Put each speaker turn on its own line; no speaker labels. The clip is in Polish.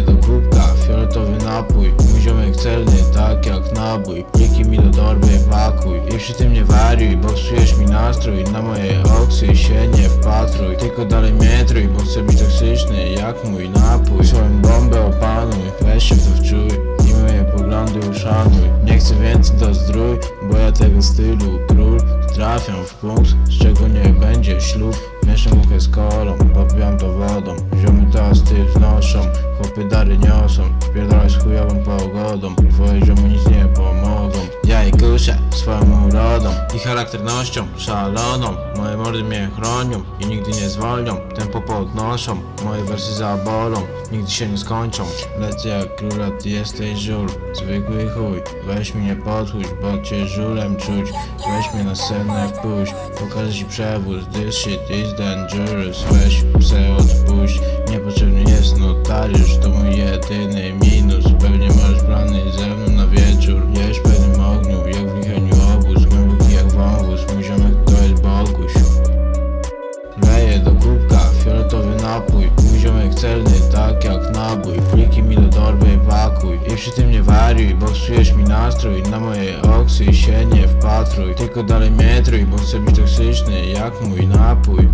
do kubka, fioletowy napój. Mój ziomek celny, tak jak nabój. Pliki mi do torby pakuj. I przy tym nie wariuj, bo psujesz mi nastrój. Na moje oksy się nie wpatruj. Tylko dalej mnie trój, bo chcę być toksyczny Jak mój napój. Swoją bombę opanuj, weź się w to wczuj. I moje poglądy uszanuj. Nie chcę więcej do zdrój, bo ja tego stylu król Trafiam w punkt, z czego nie będzie ślub. Mieszam muchę z kolą, popijam to wodą Spierdalaj z chujową pogodą Twoje ziomy nic nie pomogą Ja i kuszę swoją urodą I charakternością szaloną. Moje mordy mnie chronią i nigdy nie zwolnią. Tempo podnoszą, moje wersy zabolą Nigdy się nie skończą. Lecę jak króla, ty jesteś żul Zwykły chuj, weź mnie podchódź Bo cię żulem czuć. Weź mnie na scenę pójść Pokażę ci przewóz. This shit is dangerous. Weź pse odpuść. Niepotrzebny jak nabój. Pliki mi do torby pakuj. I przy tym nie wariuj, bo psujesz mi nastrój. Na moje oksy się nie wpatruj. Tylko dalej mnie trój, bo chcę być toksyczny Jak mój napój